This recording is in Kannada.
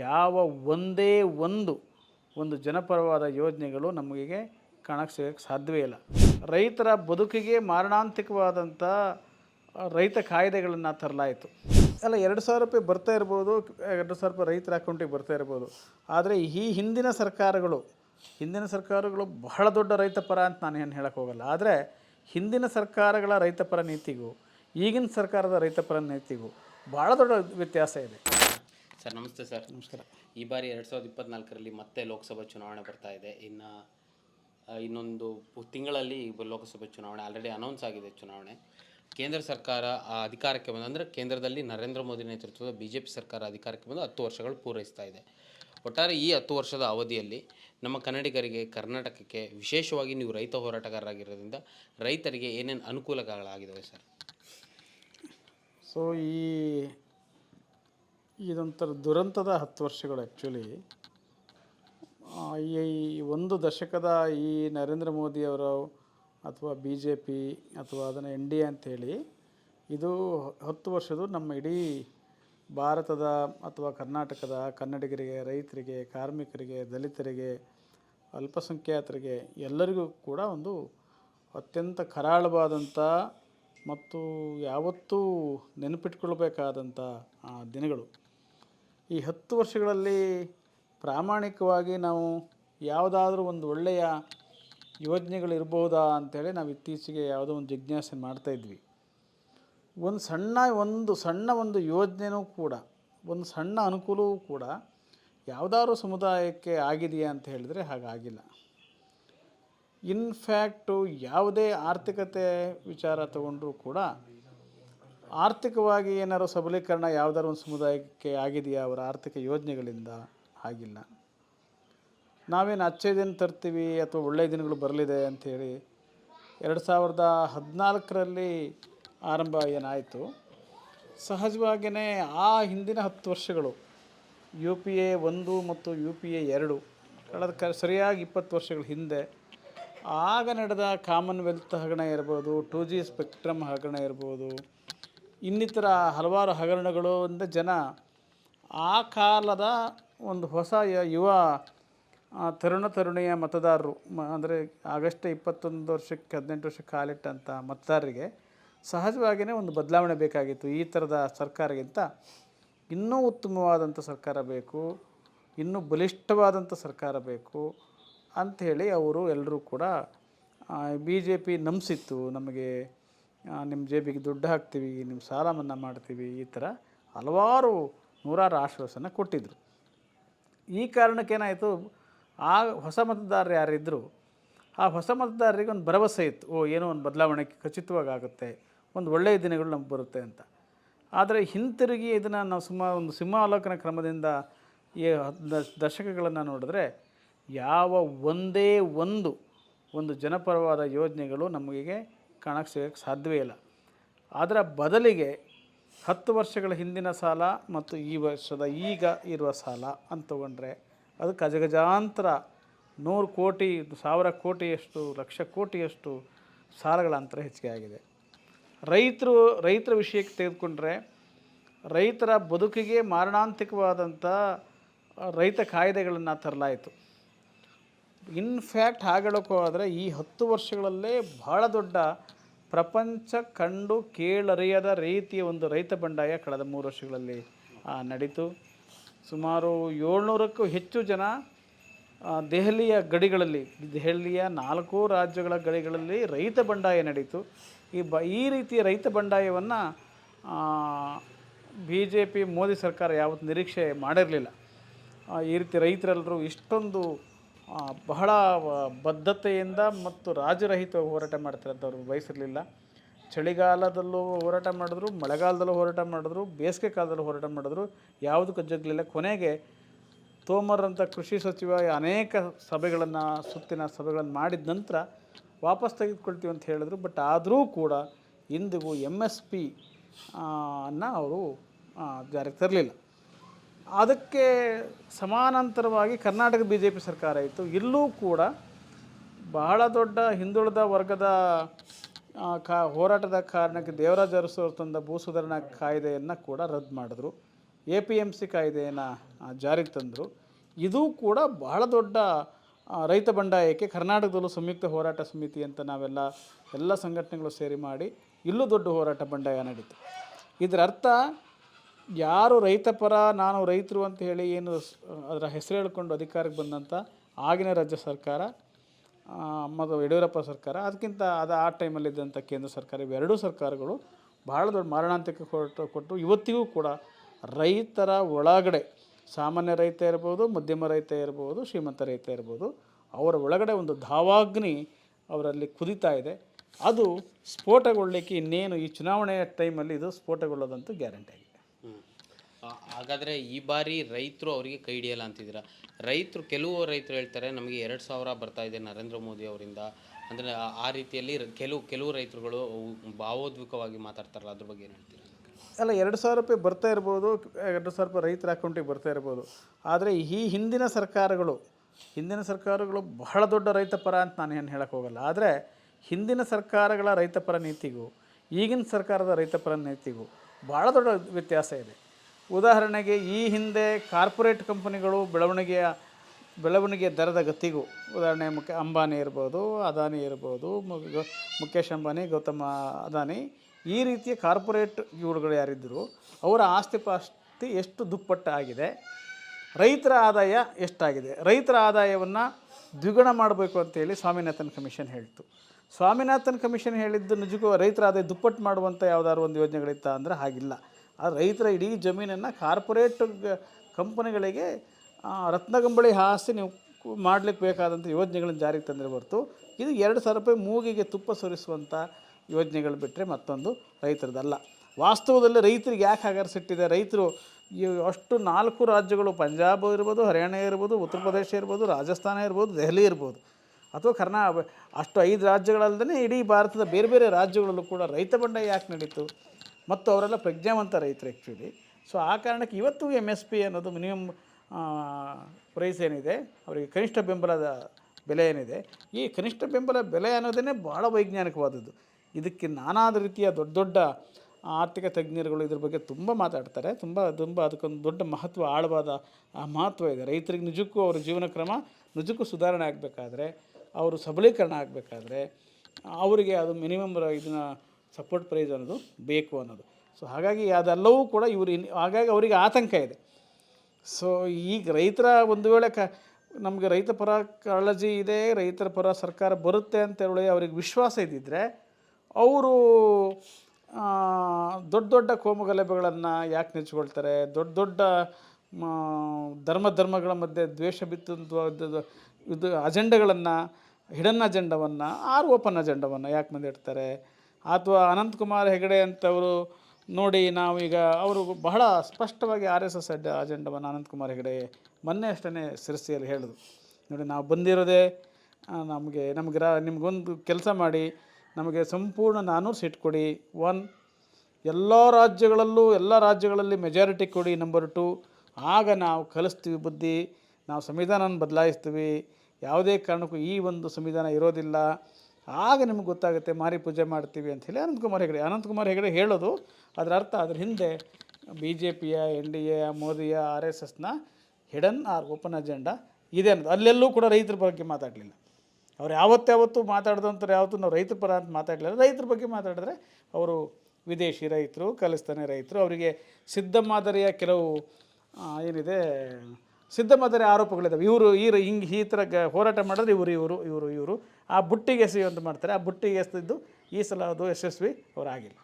ಯಾವ ಒಂದೇ ಒಂದು ಒಂದು ಜನಪರವಾದ ಯೋಜನೆಗಳು ನಮಗೆ ಕಾಣಕ್ಕೆ ಸಿಗೋಕ್ಕೆ ಸಾಧ್ಯವೇ ಇಲ್ಲ. ರೈತರ ಬದುಕಿಗೆ ಮಾರಣಾಂತಿಕವಾದಂಥ ರೈತ ಕಾಯ್ದೆಗಳನ್ನು ತರಲಾಯಿತು. ಅಲ್ಲ ಎರಡು ಸಾವಿರ ರೂಪಾಯಿ ಬರ್ತಾ ಇರ್ಬೋದು, ಎರಡು ಸಾವಿರ ರೂಪಾಯಿ ರೈತರ ಅಕೌಂಟಿಗೆ ಬರ್ತಾ ಇರ್ಬೋದು. ಆದರೆ ಈ ಹಿಂದಿನ ಸರ್ಕಾರಗಳು ಹಿಂದಿನ ಸರ್ಕಾರಗಳು ಬಹಳ ದೊಡ್ಡ ರೈತ ಪರ ಅಂತ ನಾನು ಏನು ಹೇಳಕ್ಕೆ ಹೋಗಲ್ಲ. ಆದರೆ ಹಿಂದಿನ ಸರ್ಕಾರಗಳ ರೈತಪರ ನೀತಿಗೂ, ಈಗಿನ ಸರ್ಕಾರದ ರೈತಪರ ನೀತಿಗೂ ಭಾಳ ದೊಡ್ಡ ವ್ಯತ್ಯಾಸ ಇದೆ. ಸರ್ ನಮಸ್ತೆ ಸರ್. ನಮಸ್ಕಾರ. ಈ ಬಾರಿ ಎರಡು ಸಾವಿರದ ಇಪ್ಪತ್ನಾಲ್ಕರಲ್ಲಿ ಮತ್ತೆ ಲೋಕಸಭಾ ಚುನಾವಣೆ ಬರ್ತಾ ಇದೆ. ಇನ್ನು ಇನ್ನೊಂದು ತಿಂಗಳಲ್ಲಿ ಲೋಕಸಭಾ ಲೋಕಸಭೆ ಚುನಾವಣೆ ಆಲ್ರೆಡಿ ಅನೌನ್ಸ್ ಆಗಿದೆ ಚುನಾವಣೆ. ಕೇಂದ್ರ ಸರ್ಕಾರ ಆ ಅಧಿಕಾರಕ್ಕೆ ಬಂದು ಅಂದರೆ ಕೇಂದ್ರದಲ್ಲಿ ನರೇಂದ್ರ ಮೋದಿ ನೇತೃತ್ವದ ಬಿ ಜೆ ಪಿ ಸರ್ಕಾರ ಅಧಿಕಾರಕ್ಕೆ ಬಂದು ಹತ್ತು ವರ್ಷಗಳು ಪೂರೈಸ್ತಾ ಇದೆ. ಒಟ್ಟಾರೆ ಈ ಹತ್ತು ವರ್ಷದ ಅವಧಿಯಲ್ಲಿ ನಮ್ಮ ಕನ್ನಡಿಗರಿಗೆ ಕರ್ನಾಟಕಕ್ಕೆ ವಿಶೇಷವಾಗಿ ನೀವು ರೈತ ಹೋರಾಟಗಾರರಾಗಿರೋದ್ರಿಂದ ರೈತರಿಗೆ ಏನೇನು ಅನುಕೂಲಗಳಾಗಿದ್ದಾವೆ ಸರ್? ಸೊ ಈ ಇದೊಂಥರ ದುರಂತದ ಹತ್ತು ವರ್ಷಗಳು ಆ್ಯಕ್ಚುಲಿ ಈ ಒಂದು ದಶಕದ ಈ ನರೇಂದ್ರ ಮೋದಿಯವರು ಅಥವಾ ಬಿ ಜೆ ಪಿ ಅಥವಾ ಅದನ್ನು ಎನ್ ಡಿ ಎ ಅಂಥೇಳಿ ಇದು ಹತ್ತು ವರ್ಷದ್ದು ನಮ್ಮ ಇಡೀ ಭಾರತದ ಅಥವಾ ಕರ್ನಾಟಕದ ಕನ್ನಡಿಗರಿಗೆ, ರೈತರಿಗೆ, ಕಾರ್ಮಿಕರಿಗೆ, ದಲಿತರಿಗೆ, ಅಲ್ಪಸಂಖ್ಯಾತರಿಗೆ ಎಲ್ಲರಿಗೂ ಕೂಡ ಒಂದು ಅತ್ಯಂತ ಕರಾಳವಾದಂಥ ಮತ್ತು ಯಾವತ್ತೂ ನೆನಪಿಟ್ಕೊಳ್ಬೇಕಾದಂಥ ದಿನಗಳು. ಈ ಹತ್ತು ವರ್ಷಗಳಲ್ಲಿ ಪ್ರಾಮಾಣಿಕವಾಗಿ ನಾವು ಯಾವುದಾದ್ರೂ ಒಂದು ಒಳ್ಳೆಯ ಯೋಜನೆಗಳಿರ್ಬೋದಾ ಅಂಥೇಳಿ ನಾವು ಇತ್ತೀಚೆಗೆ ಯಾವುದೋ ಒಂದು ಜಿಜ್ಞಾಸೆ ಮಾಡ್ತಾಯಿದ್ವಿ ಒಂದು ಸಣ್ಣ ಒಂದು ಸಣ್ಣ ಒಂದು ಯೋಜನೆನೂ ಕೂಡ, ಒಂದು ಸಣ್ಣ ಅನುಕೂಲವೂ ಕೂಡ ಯಾವುದಾದ್ರೂ ಸಮುದಾಯಕ್ಕೆ ಆಗಿದೆಯಾ ಅಂತ ಹೇಳಿದರೆ ಹಾಗಾಗಿಲ್ಲ. ಇನ್ಫ್ಯಾಕ್ಟು ಯಾವುದೇ ಆರ್ಥಿಕತೆ ವಿಚಾರ ತಗೊಂಡರೂ ಕೂಡ ಆರ್ಥಿಕವಾಗಿ ಏನಾದ್ರು ಸಬಲೀಕರಣ ಯಾವುದಾದ್ರು ಒಂದು ಸಮುದಾಯಕ್ಕೆ ಆಗಿದೆಯಾ ಅವರ ಆರ್ಥಿಕ ಯೋಜನೆಗಳಿಂದ? ಆಗಿಲ್ಲ. ನಾವೇನು ಅಚ್ಚೆ ದಿನ ತರ್ತೀವಿ ಅಥವಾ ಒಳ್ಳೆಯ ದಿನಗಳು ಬರಲಿದೆ ಅಂಥೇಳಿ ಎರಡು ಸಾವಿರದ ಹದಿನಾಲ್ಕರಲ್ಲಿ ಆರಂಭ ಏನಾಯಿತು? ಸಹಜವಾಗಿಯೇ ಆ ಹಿಂದಿನ ಹತ್ತು ವರ್ಷಗಳು, ಯು ಪಿ ಎ ಒಂದು ಮತ್ತು ಯು ಪಿ ಎ ಎರಡು ಕಳೆದ ಕ ಸರಿಯಾಗಿ ಇಪ್ಪತ್ತು ವರ್ಷಗಳ ಹಿಂದೆ ಆಗ ನಡೆದ ಕಾಮನ್ವೆಲ್ತ್ ಹಗರಣ ಇರ್ಬೋದು, ಟೂ ಜಿ ಸ್ಪೆಕ್ಟ್ರಮ್ ಹಗರಣ ಇರ್ಬೋದು ಇನ್ನಿತರ ಹಲವಾರು ಹಗರಣಗಳು ಅಂದರೆ ಜನ ಆ ಕಾಲದ ಒಂದು ಹೊಸ ಯುವ ತರುಣ ತರುಣಿಯ ಮತದಾರರು, ಮ, ಅಂದರೆ ಆಗಸ್ಟ್ ಇಪ್ಪತ್ತೊಂದು ವರ್ಷಕ್ಕೆ, ಹದಿನೆಂಟು ವರ್ಷಕ್ಕೆ ಕಾಲಿಟ್ಟಂಥ ಮತದಾರರಿಗೆ ಸಹಜವಾಗಿಯೇ ಒಂದು ಬದಲಾವಣೆ ಬೇಕಾಗಿತ್ತು ಈ ಥರದ ಸರ್ಕಾರಕ್ಕಿಂತ ಇನ್ನೂ ಉತ್ತಮವಾದಂಥ ಸರ್ಕಾರ ಬೇಕು, ಇನ್ನೂ ಬಲಿಷ್ಠವಾದಂಥ ಸರ್ಕಾರ ಬೇಕು ಅಂಥೇಳಿ ಅವರು ಎಲ್ಲರೂ ಕೂಡ ಬಿ ಜೆ ಪಿ ನಂಬಿಸಿತ್ತು ನಮಗೆ ನಿಮ್ಮ ಜೇಬಿಗೆ ದುಡ್ಡು ಹಾಕ್ತೀವಿ ನಿಮ್ಮ ಸಾಲ ಮನ್ನಾ ಮಾಡ್ತೀವಿ, ಈ ಥರ ಹಲವಾರು ನೂರಾರು ಆಶ್ವಾಸನ ಕೊಟ್ಟಿದ್ದರು ಈ ಕಾರಣಕ್ಕೇನಾಯಿತು ಆ ಹೊಸ ಮತದಾರರು ಯಾರಿದ್ದರು ಆ ಹೊಸ ಮತದಾರರಿಗೆ ಒಂದು ಭರವಸೆ ಇತ್ತು. ಓ, ಏನೋ ಒಂದು ಬದಲಾವಣೆ ಖಚಿತವಾಗಿ ಆಗುತ್ತೆ, ಒಂದು ಒಳ್ಳೆಯ ದಿನಗಳು ನಮ್ಗೆ ಬರುತ್ತೆ ಅಂತ. ಆದರೆ ಹಿಂತಿರುಗಿ ಇದನ್ನು ನಾವು ಸುಮಾರು ಒಂದು ಸಿಂಹಾವಲೋಕನ ಕ್ರಮದಿಂದ ಈ ದಶಕಗಳನ್ನು ನೋಡಿದ್ರೆ ಯಾವ ಒಂದೇ ಒಂದು ಒಂದು ಜನಪರವಾದ ಯೋಜನೆಗಳು ನಮಗೆ ಕಾಣಕ್ಕೆ ಸಿಗೋಕ್ಕೆ ಸಾಧ್ಯವೇ ಇಲ್ಲ. ಅದರ ಬದಲಿಗೆ ಹತ್ತು ವರ್ಷಗಳ ಹಿಂದಿನ ಸಾಲ ಮತ್ತು ಈ ವರ್ಷದ ಈಗ ಇರುವ ಸಾಲ ಅಂತ ತಗೊಂಡ್ರೆ ಅದು ಗಜಗಜಾಂತರ ನೂರು ಕೋಟಿ, ಸಾವಿರ ಕೋಟಿಯಷ್ಟು, ಲಕ್ಷ ಕೋಟಿಯಷ್ಟು ಸಾಲಗಳ ಅಂತರ ಹೆಚ್ಚಿಗೆ ಆಗಿದೆ. ರೈತರು, ರೈತರ ವಿಷಯಕ್ಕೆ ತೆಗೆದುಕೊಂಡ್ರೆ ರೈತರ ಬದುಕಿಗೆ ಮಾರಣಾಂತಿಕವಾದಂಥ ರೈತ ಕಾಯ್ದೆಗಳನ್ನು ತರಲಾಯಿತು. ಇನ್ಫ್ಯಾಕ್ಟ್ ಹಾಗೆ ಹೋದರೆ ಈ ಹತ್ತು ವರ್ಷಗಳಲ್ಲೇ ಬಹಳ ದೊಡ್ಡ ಪ್ರಪಂಚ ಕಂಡು ಕೇಳರಿಯದ ರೀತಿಯ ಒಂದು ರೈತ ಬಂಡಾಯ ಕಳೆದ ಮೂರು ವರ್ಷಗಳಲ್ಲಿ ನಡೀತು. ಸುಮಾರು ಏಳ್ನೂರಕ್ಕೂ ಹೆಚ್ಚು ಜನ ದೆಹಲಿಯ ಗಡಿಗಳಲ್ಲಿ, ದೆಹಲಿಯ ನಾಲ್ಕು ರಾಜ್ಯಗಳ ಗಡಿಗಳಲ್ಲಿ ರೈತ ಬಂಡಾಯ ನಡೀತು. ಈ ಬ, ಈ ರೀತಿಯ ರೈತ ಬಂಡಾಯವನ್ನು ಬಿ ಜೆ ಪಿ ಮೋದಿ ಸರ್ಕಾರ ಯಾವತ್ತು ನಿರೀಕ್ಷೆ ಮಾಡಿರಲಿಲ್ಲ. ಈ ರೀತಿ ರೈತರೆಲ್ಲರೂ ಇಷ್ಟೊಂದು ಬಹಳ ಬದ್ಧತೆಯಿಂದ ಮತ್ತು ರಾಜರಹಿತ ಹೋರಾಟ ಮಾಡ್ತಾರೆ ಅಂತ ಅವ್ರು ಬಯಸಿರಲಿಲ್ಲ. ಚಳಿಗಾಲದಲ್ಲೂ ಹೋರಾಟ ಮಾಡಿದ್ರು, ಮಳೆಗಾಲದಲ್ಲೂ ಹೋರಾಟ ಮಾಡಿದ್ರು, ಬೇಸಿಗೆ ಕಾಲದಲ್ಲೂ ಹೋರಾಟ ಮಾಡಿದ್ರು. ಯಾವುದಕ್ಕೂ ಜಗ್ಲಿಲ್ಲ. ಕೊನೆಗೆ ತೋಮರ್ ಅಂತ ಕೃಷಿ ಸಚಿವ ಅನೇಕ ಸಭೆಗಳನ್ನು, ಸುತ್ತಿನ ಸಭೆಗಳನ್ನು ಮಾಡಿದ ನಂತರ ವಾಪಸ್ ತೆಗೆದುಕೊಳ್ತೀವಿ ಅಂತ ಹೇಳಿದ್ರು. ಬಟ್ ಆದರೂ ಕೂಡ ಇಂದಿಗೂ ಎಂ ಎಸ್ ಪಿ ಅನ್ನ ಅವರು ಜಾರಿಗೆ ತರಲಿಲ್ಲ. ಅದಕ್ಕೆ ಸಮಾನಾಂತರವಾಗಿ ಕರ್ನಾಟಕ ಬಿ ಜೆ ಪಿ ಸರ್ಕಾರ ಇತ್ತು. ಇಲ್ಲೂ ಕೂಡ ಬಹಳ ದೊಡ್ಡ ಹಿಂದುಳಿದ ವರ್ಗದ ಕಾ, ಹೋರಾಟದ ಕಾರಣಕ್ಕೆ ದೇವರಾಜ ಅರಸು ಅವರು ತಂದ ಭೂ ಸುಧಾರಣಾ ಕಾಯ್ದೆಯನ್ನು ಕೂಡ ರದ್ದು ಮಾಡಿದ್ರು. ಎ ಪಿ ಎಂ ಸಿ ಕಾಯ್ದೆಯನ್ನು ಜಾರಿಗೆ ತಂದರು. ಇದು ಕೂಡ ಬಹಳ ದೊಡ್ಡ ರೈತ ಬಂಡಾಯಕ್ಕೆ, ಕರ್ನಾಟಕದಲ್ಲೂ ಸಂಯುಕ್ತ ಹೋರಾಟ ಸಮಿತಿ ಅಂತ ನಾವೆಲ್ಲ, ಎಲ್ಲ ಸಂಘಟನೆಗಳು ಸೇರಿ ಮಾಡಿ ಇಲ್ಲೂ ದೊಡ್ಡ ಹೋರಾಟ ಬಂಡಾಯ ನಡೀತು. ಇದರ ಅರ್ಥ ಯಾರು ರೈತ ಪರ ನಾನು ರೈತರು ಅಂತ ಹೇಳಿ ಏನು ಅದರ ಹೆಸರು ಹೇಳ್ಕೊಂಡು ಅಧಿಕಾರಕ್ಕೆ ಬಂದಂಥ ಆಗಿನ ರಾಜ್ಯ ಸರ್ಕಾರ ಮತ್ತು ಯಡಿಯೂರಪ್ಪ ಸರ್ಕಾರ, ಅದಕ್ಕಿಂತ ಅದು ಆ ಟೈಮಲ್ಲಿದ್ದಂಥ ಕೇಂದ್ರ ಸರ್ಕಾರ ಇವೆರಡೂ ಸರ್ಕಾರಗಳು ಭಾಳ ದೊಡ್ಡ ಮಾರಣಾಂತಿಕ ಕೊಟ್ಟು ಕೊಟ್ಟು ಇವತ್ತಿಗೂ ಕೂಡ ರೈತರ ಒಳಗಡೆ, ಸಾಮಾನ್ಯ ರೈತ ಇರ್ಬೋದು, ಮಧ್ಯಮ ರೈತ ಇರ್ಬೋದು, ಶ್ರೀಮಂತ ರೈತ ಇರ್ಬೋದು, ಅವರ ಒಳಗಡೆ ಒಂದು ಧಾವಾಗ್ನಿ ಅವರಲ್ಲಿ ಕುದಿತಾ ಇದೆ. ಅದು ಸ್ಫೋಟಗೊಳ್ಳಲಿಕ್ಕೆ ಇನ್ನೇನು ಈ ಚುನಾವಣೆಯ ಟೈಮಲ್ಲಿ ಇದು ಸ್ಫೋಟಗೊಳ್ಳೋದಂತೂ ಗ್ಯಾರಂಟಿ ಹಾಗಾದ್ರೆ ಈ ಬಾರಿ ರೈತರು ಅವರಿಗೆ ಕೈ ಹಿಡಿಯಲ್ಲ ಅಂತಿದ್ದೀರಾ? ರೈತರು, ಕೆಲವು ರೈತರು ಹೇಳ್ತಾರೆ, ನಮಗೆ ಎರಡು ಸಾವಿರ ಬರ್ತಾ ಇದೆ ನರೇಂದ್ರ ಮೋದಿ ಅವರಿಂದ. ಅಂದರೆ ಆ- ರೀತಿಯಲ್ಲಿ ಕೆಲವು ಕೆಲವು ರೈತರುಗಳು ಭಾವೋದ್ವಿಕವಾಗಿ ಮಾತಾಡ್ತಾರಲ್ಲ, ಅದ್ರ ಬಗ್ಗೆ ಏನು ಹೇಳ್ತೀರಾ? ಅಲ್ಲ, ಎರಡು ಸಾವಿರ ರೂಪಾಯಿ ಬರ್ತಾ ಇರ್ಬೋದು, ಎರಡು ಸಾವಿರ ರೂಪಾಯಿ ರೈತರ ಅಕೌಂಟಿಗೆ ಬರ್ತಾ ಇರ್ಬೋದು. ಆದರೆ ಈ ಹಿಂದಿನ ಸರ್ಕಾರಗಳು ಹಿಂದಿನ ಸರ್ಕಾರಗಳು ಬಹಳ ದೊಡ್ಡ ರೈತ ಪರ ಅಂತ ನಾನು ಏನು ಹೇಳಕ್ಕೆ ಹೋಗಲ್ಲ. ಆದರೆ ಹಿಂದಿನ ಸರ್ಕಾರಗಳ ರೈತಪರ ನೀತಿಗೂ, ಈಗಿನ ಸರ್ಕಾರದ ರೈತಪರ ನೀತಿಗೂ ಭಾಳ ದೊಡ್ಡ ವ್ಯತ್ಯಾಸ ಇದೆ. ಉದಾಹರಣೆಗೆ ಈ ಹಿಂದೆ ಕಾರ್ಪೊರೇಟ್ ಕಂಪನಿಗಳು ಬೆಳವಣಿಗೆಯ ಬೆಳವಣಿಗೆಯ ದರದ ಗತಿಗೂ, ಉದಾಹರಣೆ ಮುಖ್ಯ ಅಂಬಾನಿ ಇರ್ಬೋದು, ಅದಾನಿ ಇರ್ಬೋದು ಮುಖೇಶ್ ಅಂಬಾನಿ, ಗೌತಮ ಅದಾನಿ, ಈ ರೀತಿಯ ಕಾರ್ಪೊರೇಟ್ ಇವುಗಳು ಯಾರಿದ್ದರು ಅವರ ಆಸ್ತಿ ಪಾಸ್ತಿ ಎಷ್ಟು ದುಪ್ಪಟ್ಟ ಆಗಿದೆ ರೈತರ ಆದಾಯ ಎಷ್ಟಾಗಿದೆ, ರೈತರ ಆದಾಯವನ್ನು ದ್ವಿಗುಣ ಮಾಡಬೇಕು ಅಂತೇಳಿ ಸ್ವಾಮಿನಾಥನ್ ಕಮಿಷನ್ ಹೇಳ್ತು. ಸ್ವಾಮಿನಾಥನ್ ಕಮಿಷನ್ ಹೇಳಿದ್ದು ನಿಜಕ್ಕೂ ರೈತರ ಆದಾಯ ದುಪ್ಪಟ್ಟು ಮಾಡುವಂಥ ಯಾವುದಾದ್ರು ಒಂದು ಯೋಜನೆಗಳಿತ್ತ ಅಂದರೆ ಹಾಗಿಲ್ಲ. ಆ ರೈತರ ಇಡೀ ಜಮೀನನ್ನು ಕಾರ್ಪೊರೇಟ್ ಕಂಪನಿಗಳಿಗೆ ರತ್ನಗಂಬಳಿ ಹಾಸಿ ನೀವು ಮಾಡಲಿಕ್ಕೆ ಬೇಕಾದಂಥ ಯೋಜನೆಗಳನ್ನು ಜಾರಿಗೆ ತಂದರೆ ಹೊರತು ಇದು ಎರಡು ಸಾವಿರ ರೂಪಾಯಿ ಮೂಗಿಗೆ ತುಪ್ಪ ಸುರಿಸುವಂಥ ಯೋಜನೆಗಳು ಬಿಟ್ಟರೆ ಮತ್ತೊಂದು ರೈತರದಲ್ಲ. ವಾಸ್ತವದಲ್ಲಿ ರೈತರಿಗೆ ಯಾಕೆ ಸಿಟ್ಟಿದೆ? ರೈತರು ಅಷ್ಟು ನಾಲ್ಕು ರಾಜ್ಯಗಳು, ಪಂಜಾಬ್ ಇರ್ಬೋದು, ಹರಿಯಾಣ ಇರ್ಬೋದು, ಉತ್ತರ ಪ್ರದೇಶ ಇರ್ಬೋದು, ರಾಜಸ್ಥಾನ ಇರ್ಬೋದು, ದೆಹಲಿ ಇರ್ಬೋದು. ಅಥವಾ ಕರ್ನಾ, ಅಷ್ಟು ಐದು ರಾಜ್ಯಗಳಲ್ಲದೇ ಇಡೀ ಭಾರತದ ಬೇರೆ ಬೇರೆ ರಾಜ್ಯಗಳಲ್ಲೂ ಕೂಡ ರೈತ ಬಂಡ ಯಾಕೆ ನಡೀತು? ಮತ್ತು ಅವರೆಲ್ಲ ಪ್ರಜ್ಞಾವಂತ ರೈತರು ಆ್ಯಕ್ಚುಲಿ ಸೊ ಆ ಕಾರಣಕ್ಕೆ ಇವತ್ತು ಎಂ ಎಸ್ ಪಿ ಅನ್ನೋದು ಮಿನಿಮಮ್ ಪ್ರೈಸ್ ಏನಿದೆ, ಅವರಿಗೆ ಕನಿಷ್ಠ ಬೆಂಬಲದ ಬೆಲೆ ಏನಿದೆ. ಈ ಕನಿಷ್ಠ ಬೆಂಬಲ ಬೆಲೆ ಅನ್ನೋದೇ ಭಾಳ ವೈಜ್ಞಾನಿಕವಾದದ್ದು. ಇದಕ್ಕೆ ನಾನಾ ರೀತಿಯ ದೊಡ್ಡ ದೊಡ್ಡ ಆರ್ಥಿಕ ತಜ್ಞರುಗಳು ಇದ್ರ ಬಗ್ಗೆ ತುಂಬ ಮಾತಾಡ್ತಾರೆ. ತುಂಬ ತುಂಬ ಅದಕ್ಕೊಂದು ದೊಡ್ಡ ಮಹತ್ವ, ಆಳವಾದ ಮಹತ್ವ ಇದೆ. ರೈತರಿಗೆ ನಿಜಕ್ಕೂ ಅವರ ಜೀವನ ಕ್ರಮ ನಿಜಕ್ಕೂ ಸುಧಾರಣೆ ಆಗಬೇಕಾದ್ರೆ, ಅವರು ಸಬಲೀಕರಣ ಆಗಬೇಕಾದ್ರೆ, ಅವರಿಗೆ ಅದು ಮಿನಿಮಮ್ ಇದನ್ನು ಸಪೋರ್ಟ್ ಪ್ರೈಸ್ ಅನ್ನೋದು ಬೇಕು ಅನ್ನೋದು. ಸೊ ಹಾಗಾಗಿ ಅದೆಲ್ಲವೂ ಕೂಡ ಇವರು ಹಾಗಾಗಿ ಅವರಿಗೆ ಆತಂಕ ಇದೆ. ಸೊ ಈಗ ರೈತರ ಒಂದು ವೇಳೆ ಕ, ನಮಗೆ ರೈತ ಪರ ಕಾಳಜಿ ಇದೆ, ರೈತರ ಪರ ಸರ್ಕಾರ ಬರುತ್ತೆ ಅಂತ ಹೇಳಿ ಅವ್ರಿಗೆ ವಿಶ್ವಾಸ ಇದ್ದಿದ್ದರೆ ಅವರು ದೊಡ್ಡ ದೊಡ್ಡ ಕೋಮುಗಲಭೆಗಳನ್ನು ಯಾಕೆ ನೆಚ್ಕೊಳ್ತಾರೆ? ದೊಡ್ಡ ದೊಡ್ಡ ಧರ್ಮ ಧರ್ಮಗಳ ಮಧ್ಯೆ ದ್ವೇಷ ಬಿತ್ತು ಇದು ಅಜೆಂಡಗಳನ್ನು, ಹಿಡನ್ ಅಜೆಂಡವನ್ನು ಆರ್ ಓಪನ್ ಅಜೆಂಡವನ್ನು ಯಾಕೆ ಮುಂದಿಡ್ತಾರೆ? ಅಥವಾ ಅನಂತಕುಮಾರ್ ಹೆಗಡೆ ಅಂತವರು ನೋಡಿ ನಾವೀಗ ಅವರು ಬಹಳ ಸ್ಪಷ್ಟವಾಗಿ ಆರ್ ಎಸ್ ಎಸ್ ಅಡ್ಡ ಅಜೆಂಡವನ್ನು ಅನಂತಕುಮಾರ್ ಹೆಗಡೆ ಮೊನ್ನೆ ಅಷ್ಟೇ ಸಿರಸಿಯಲ್ಲಿ ಹೇಳಿದ್ರು. ನೋಡಿ, ನಾವು ಬಂದಿರೋದೇ ನಮಗೆ ನಮಗೆ ರಾ, ನಿಮಗೊಂದು ಕೆಲಸ ಮಾಡಿ, ನಮಗೆ ಸಂಪೂರ್ಣ ನಾನ್ನೂರು ಸೀಟ್ ಕೊಡಿ. ಒನ್, ಎಲ್ಲ ರಾಜ್ಯಗಳಲ್ಲೂ, ಎಲ್ಲ ರಾಜ್ಯಗಳಲ್ಲಿ ಮೆಜಾರಿಟಿ ಕೊಡಿ ನಂಬರ್ ಟು ಆಗ ನಾವು ಕಲಿಸ್ತೀವಿ ಬುದ್ಧಿ, ನಾವು ಸಂವಿಧಾನವನ್ನು ಬದಲಾಯಿಸ್ತೀವಿ. ಯಾವುದೇ ಕಾರಣಕ್ಕೂ ಈ ಒಂದು ಸಂವಿಧಾನ ಇರೋದಿಲ್ಲ. ಆಗ ನಿಮ್ಗೆ ಗೊತ್ತಾಗುತ್ತೆ, ಮಾರಿ ಪೂಜೆ ಮಾಡ್ತೀವಿ ಅಂತ ಹೇಳಿ ಅನಂತಕುಮಾರ್ ಹೆಗಡೆ. ಅನಂತಕುಮಾರ್ ಹೆಗಡೆ ಹೇಳೋದು ಅದರ ಅರ್ಥ ಅದ್ರ ಹಿಂದೆ ಬಿ ಜೆ ಪಿಯ ಎನ್ ಡಿ ಎ, ಮೋದಿಯ, ಆರ್ ಎಸ್ ಎಸ್ನ ಹಿಡನ್ ಆರ್ ಓಪನ್ ಅಜೆಂಡಾ ಇದೆ ಅನ್ನೋದು. ಅಲ್ಲೆಲ್ಲೂ ಕೂಡ ರೈತರ ಬಗ್ಗೆ ಮಾತಾಡಲಿಲ್ಲ. ಅವ್ರು ಯಾವತ್ತಾವತ್ತು ಮಾತಾಡಿದಂಥವ್ರು ಯಾವತ್ತೂ ನಾವು ರೈತರ ಪರ ಅಂತ ಮಾತಾಡಲಿಲ್ಲ. ರೈತರ ಬಗ್ಗೆ ಮಾತಾಡಿದ್ರೆ ಅವರು ವಿದೇಶಿ ರೈತರು, ಕಲಿಸ್ತಾನೆ ರೈತರು, ಅವರಿಗೆ ಸಿದ್ಧ ಮಾದರಿಯ ಕೆಲವು ಏನಿದೆ ಸಿದ್ಧ ಮಾದರಿ ಆರೋಪಗಳಿದ್ದಾವೆ ಇವರು ಇವರು ಹಿಂಗೆ ಈ ಥರ ಗ ಹೋರಾಟ ಮಾಡಿದ್ರೆ ಇವರು ಇವರು ಇವರು ಇವರು. ಆ ಬುಟ್ಟಿಗೆ ಎಸೆಯುವಂತ ಮಾಡ್ತಾರೆ. ಆ ಬುಟ್ಟಿಗೆ ಎಸೆದಿದ್ದು ಈ ಸಲ ಅದು ಯಶಸ್ವಿ ಅವರಾಗಿಲ್ಲ.